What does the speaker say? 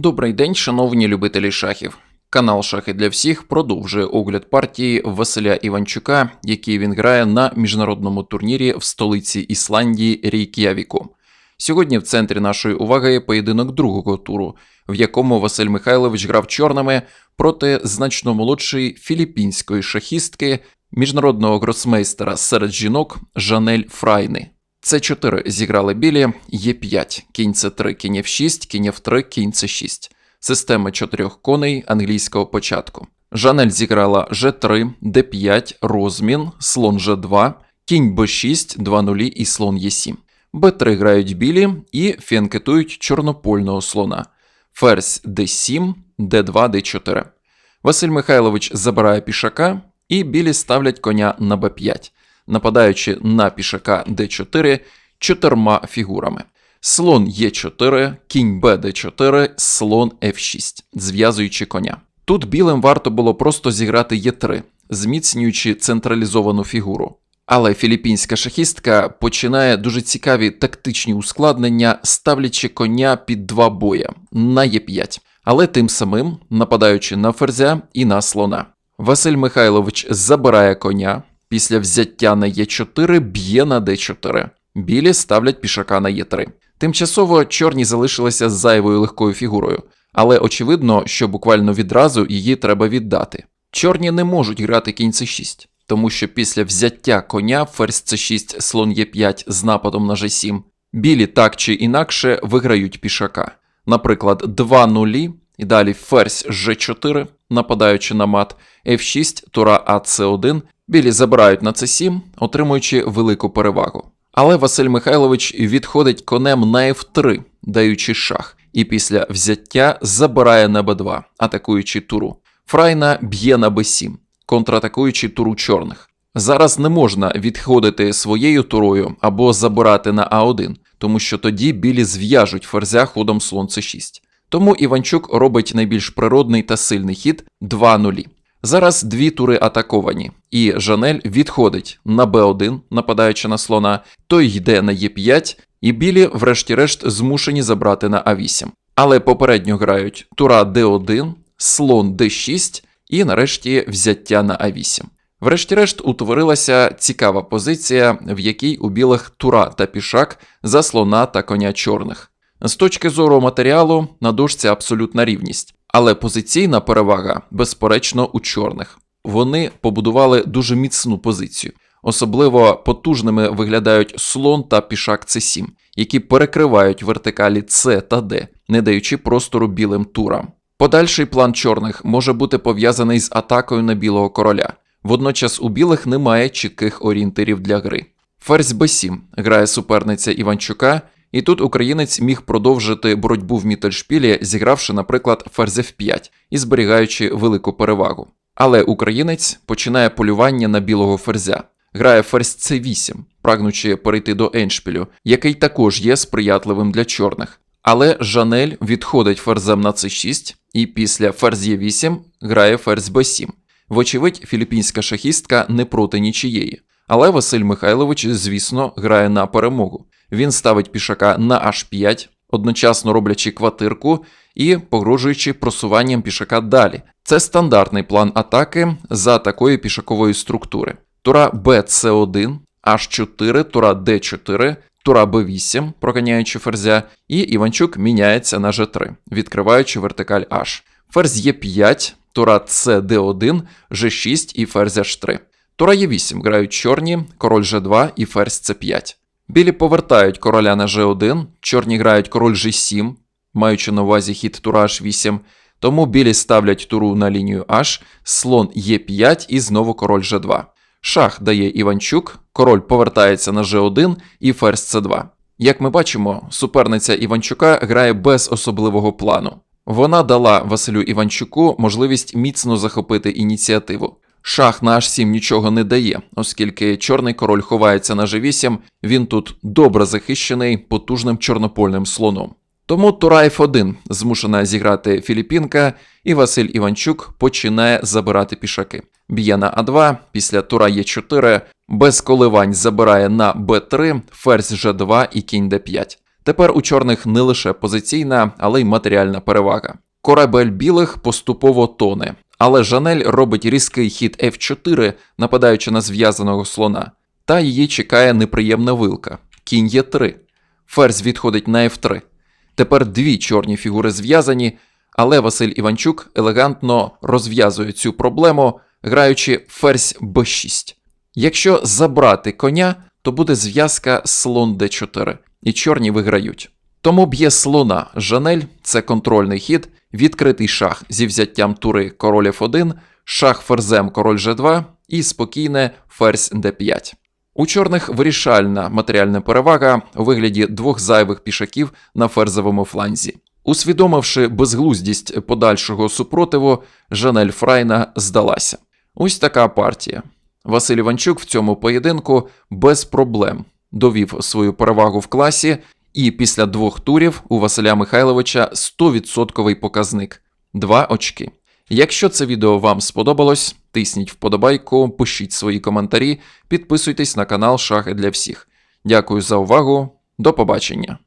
Добрий день, шановні любителі шахів. Канал Шахи для всіх продовжує огляд партії Василя Іванчука, який він грає на міжнародному турнірі в столиці Ісландії Рейк'явіку. Сьогодні в центрі нашої уваги є поєдинок другого туру, в якому Василь Михайлович грав чорними проти значно молодшої філіппінської шахістки, міжнародного гросмейстера серед жінок Жанель Фрайни. Це 4 зіграли білі, є 5 кінь це 3 кінь F6, кінь F3, кінь це 6 Система чотирьох коней англійського початку. Жанель зіграла G3, D5, розмін, слон G2, кінь B6, 2 нулі і слон Е7. Б3 грають білі і фіанкетують чорнопольного слона. Ферзь D7, D2, D4. Василь Михайлович забирає пішака, і білі ставлять коня на Б5 нападаючи на пішака d4 чотирма фігурами. Слон Е4, кінь Бд4, слон F6, зв'язуючи коня. Тут білим варто було просто зіграти Е3, зміцнюючи централізовану фігуру. Але філіппінська шахістка починає дуже цікаві тактичні ускладнення, ставлячи коня під два боя на Е5, але тим самим нападаючи на ферзя і на слона. Василь Михайлович забирає коня, Після взяття на Е4 б'є на Д4. Білі ставлять пішака на Е3. Тимчасово чорні залишилися з зайвою легкою фігурою, але очевидно, що буквально відразу її треба віддати. Чорні не можуть грати кінь С6, тому що після взяття коня ферзь С6, слон Е5 з нападом на Ж7, білі так чи інакше виграють пішака. Наприклад, 2 нулі, і далі ферзь Ж4, нападаючи на мат, F6, тура АЦ1 Білі забирають на С7, отримуючи велику перевагу. Але Василь Михайлович відходить конем на F3, даючи шах, і після взяття забирає на Б2, атакуючи туру. Фрайна б'є на Б7, контратакуючи туру чорних. Зараз не можна відходити своєю турою або забирати на А1, тому що тоді білі зв'яжуть ферзя ходом слон С6. Тому Іванчук робить найбільш природний та сильний хід 2 нулі. Зараз дві тури атаковані, і Жанель відходить на Б1, нападаючи на слона, той йде на Е5, і білі, врешті-решт, змушені забрати на А8. Але попередньо грають тура Д1, слон Д6 і нарешті взяття на А8. Врешті-решт утворилася цікава позиція, в якій у білих тура та пішак за слона та коня чорних. З точки зору матеріалу на дошці абсолютна рівність. Але позиційна перевага, безперечно, у чорних. Вони побудували дуже міцну позицію. Особливо потужними виглядають слон та пішак С7, які перекривають вертикалі С та Д, не даючи простору білим турам. Подальший план чорних може бути пов'язаний з атакою на білого короля. Водночас у білих немає чітких орієнтирів для гри. Ферзь Б7 грає суперниця Іванчука, і тут українець міг продовжити боротьбу в Мітельшпілі, зігравши, наприклад, ферзь F5 і зберігаючи велику перевагу. Але українець починає полювання на білого ферзя, грає ферзь C8, прагнучи перейти до Еншпілю, який також є сприятливим для чорних. Але Жанель відходить ферзем на c6 і після ферзь Е8 грає ферзь Б7. Вочевидь, філіппінська шахістка не проти нічієї. Але Василь Михайлович, звісно, грає на перемогу. Він ставить пішака на h5, одночасно роблячи квартирку і погрожуючи просуванням пішака далі. Це стандартний план атаки за такої пішакової структури. Тура bc1, h4, тура d4, тура b8, проганяючи ферзя, і Іванчук міняється на g3, відкриваючи вертикаль h. Ферзь Е5, тура c d1, g6 і ферзь h3. Тура Е8 грають чорні, король G2 і ферзь С5. Білі повертають короля на G1, чорні грають король G7, маючи на увазі хід тура H8, тому білі ставлять туру на лінію H, слон Е5 і знову король G2. Шах дає Іванчук, король повертається на G1 і ферзь С2. Як ми бачимо, суперниця Іванчука грає без особливого плану. Вона дала Василю Іванчуку можливість міцно захопити ініціативу. Шах на H7 нічого не дає, оскільки чорний король ховається на G8, він тут добре захищений потужним чорнопольним слоном. Тому Тура F1 змушена зіграти Філіппінка, і Василь Іванчук починає забирати пішаки. Б'є на А2, після Тура Е4, без коливань забирає на Б3, ферзь Ж2 і кінь Д5. Тепер у чорних не лише позиційна, але й матеріальна перевага. Корабель білих поступово тоне, але Жанель робить різкий хід F4, нападаючи на зв'язаного слона. Та її чекає неприємна вилка. Кінь Е3. Ферзь відходить на F3. Тепер дві чорні фігури зв'язані, але Василь Іванчук елегантно розв'язує цю проблему, граючи ферзь b6. Якщо забрати коня, то буде зв'язка слон d4, і чорні виграють. Тому б'є слона Жанель, це контрольний хід, відкритий шах зі взяттям тури король F1, шах ферзем король G2 і спокійне ферзь d5. У чорних вирішальна матеріальна перевага у вигляді двох зайвих пішаків на ферзовому фланзі. Усвідомивши безглуздість подальшого супротиву, Жанель Фрайна здалася. Ось така партія. Василь Іванчук в цьому поєдинку без проблем довів свою перевагу в класі, і після двох турів у Василя Михайловича 100% показник 2 очки. Якщо це відео вам сподобалось, тисніть вподобайку, пишіть свої коментарі, підписуйтесь на канал Шахи для всіх. Дякую за увагу, до побачення!